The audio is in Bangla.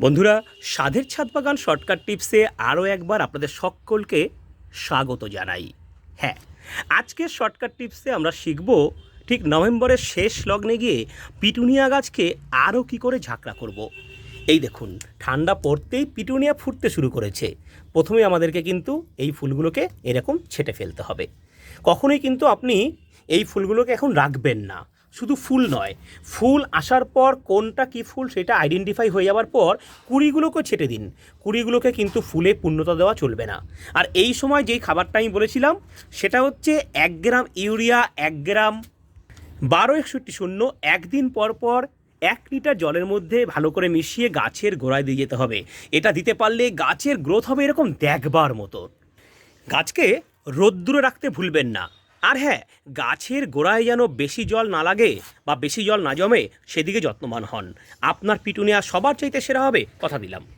বন্ধুরা সাধের ছাদ বাগান শর্টকাট টিপসে আরও একবার আপনাদের সকলকে স্বাগত জানাই। হ্যাঁ আজকের শর্টকাট টিপসে আমরা শিখব, ঠিক নভেম্বরের শেষ লগ্নে গিয়ে পিটুনিয়া গাছকে আরও কি করে ঝাঁকড়া করব। এই দেখুন, ঠান্ডা পড়তেই পিটুনিয়া ফুটতে শুরু করেছে। প্রথমে আমাদেরকে কিন্তু এই ফুলগুলোকে এরকম ছেটে ফেলতে হবে। কখনোই কিন্তু আপনি এই ফুলগুলোকে এখন রাখবেন না। শুধু ফুল নয়, ফুল আসার পর কোনটা কি ফুল সেটা আইডেন্টিফাই হয়ে যাওয়ার পর কুড়িগুলোকে ছেটে দিন। কুড়িগুলোকে কিন্তু ফুলে পূর্ণতা দেওয়া চলবে না। আর এই সময় যেই খাবারটা আমি বলেছিলাম, সেটা হচ্ছে এক গ্রাম ইউরিয়া, এক গ্রাম বারো একষট্টি শূন্য, একদিন পর পর এক লিটার জলের মধ্যে ভালো করে মিশিয়ে গাছের গোড়ায় দিয়ে যেতে হবে। এটা দিতে পারলে গাছের গ্রোথ হবে এরকম দেখবার মতো। গাছকে রোদ্দুরে রাখতে ভুলবেন না। আর হ্যাঁ গাছের গোড়ায় যেন বেশি জল না লাগে বা বেশি জল না জমে, সেদিকে যত্নবান হন। আপনার পিটুনিয়া সবার চাইতে সেরা হবে, কথা দিলাম।